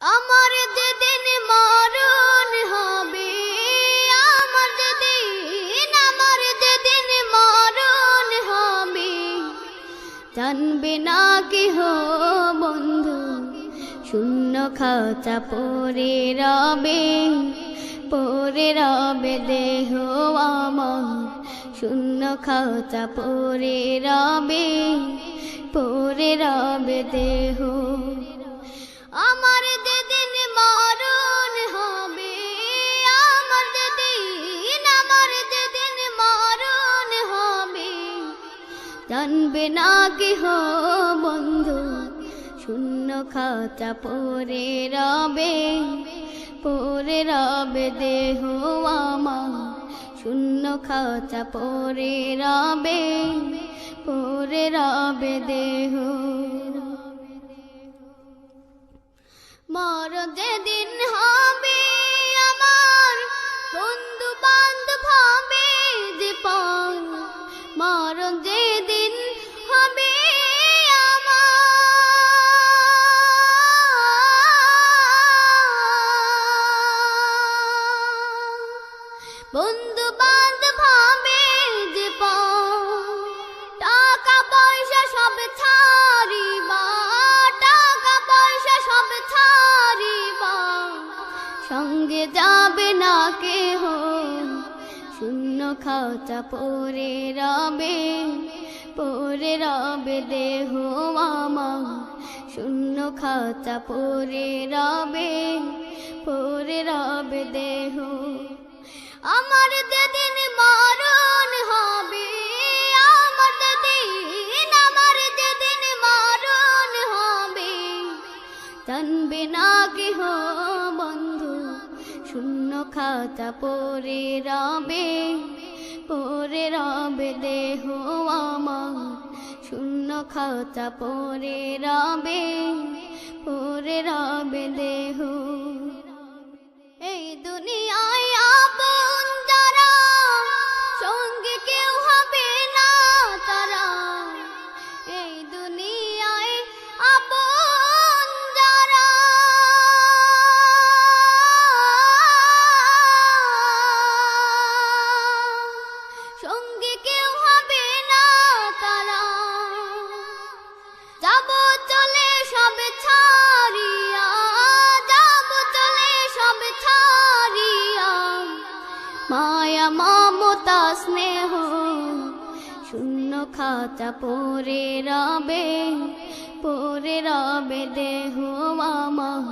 আমার যেদিন মরণ হবে, আমার যেদিন আমার যেদিন মরণ হবে। জানবে না কেহ বন্ধু, শূন্য খাঁচা পরে রবে পরে রবে দেহ আমার। শূন্য খাঁচা পরে রবে পরে রবে দেহ। আমার না কেহ বন্ধু, শূন্য খাতা পরে রবে পরে রবে দেহ আমার। শূন্য খাতা পরে রবে পরে রবে দেহ। মর যেদিন হবে আমার বন্ধু বান্ধব হবে। সঙ্গে যাবে না কেহ। শূন্য খাওয়া পরে রবে পরে রবে দেহ আমার। শূন্য খাওয়া পরে রবে পরে রবে দেহ। আমার যেদিন মরণ শূন্য খাতা পরে রবে পরে রবে দেহ আমার। শূন্য খাতা পরে রবে পরে রবে দেহ শূন্য খাতা পরে রবে পরে রবে দেহ আমার।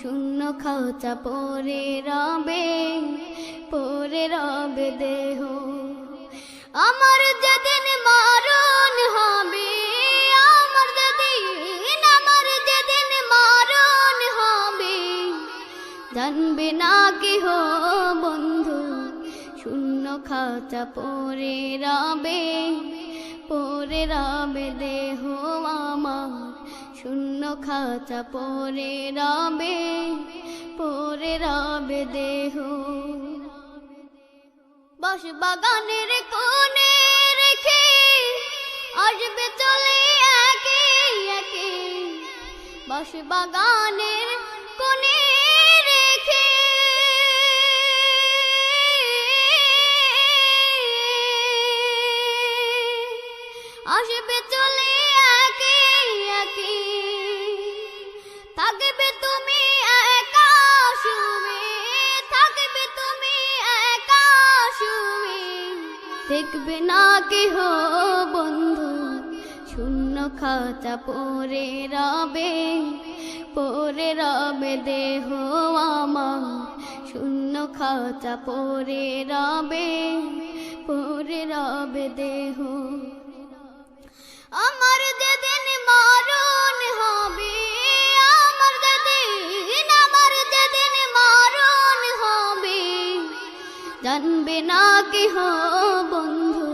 শূন্য খাতা পরে রবে পরে রবে দেহ। আমার যেদিন মারণ হবে, আমার যেদিন আমার যেদিন মরণ হবে, জানবে না কেহ বন্ধু শূন্য খাতা পরে রাবে পরে রাবে দেহ আমার। শূন্য খাতা পরে রাবে পরে রাবে দেহ। বাস বাগানের কোণে রেখে আসবে চলে একে একে। বাস বাগানের তুমি একা শুবে তুমি একা শুবে দেখবে না কেহ বন্ধু, শূন্য খাতা পরে রবে পরে রবে দেহ আমার। শূন্য খাতা পরে রবে পরে রবে দেহ আমার হবে জানবে না কেহ বন্ধু,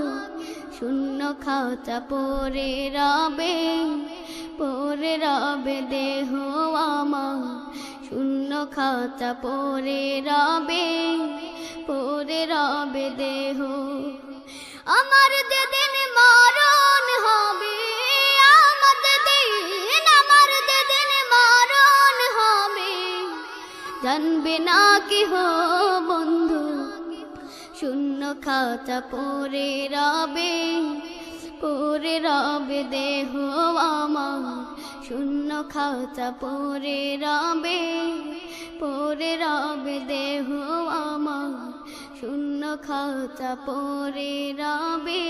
শূন্য খাতা পরে রবে পরে রবে দেহ আমার। শূন্য খাতা পরে রবে পরে রবে দেহ আমার যেদিন মরণ হবে, আমার যেদিন আমার যেদিন মরণ হবে। জানবে না কেহ বন্ধু, শূন্য খাতা পরে রবে পরে রবে দেহ আমার। শূন্য খাতা পরে রবে পরে রবে দেহ আমার। শূন্য খাতা পরে রবে।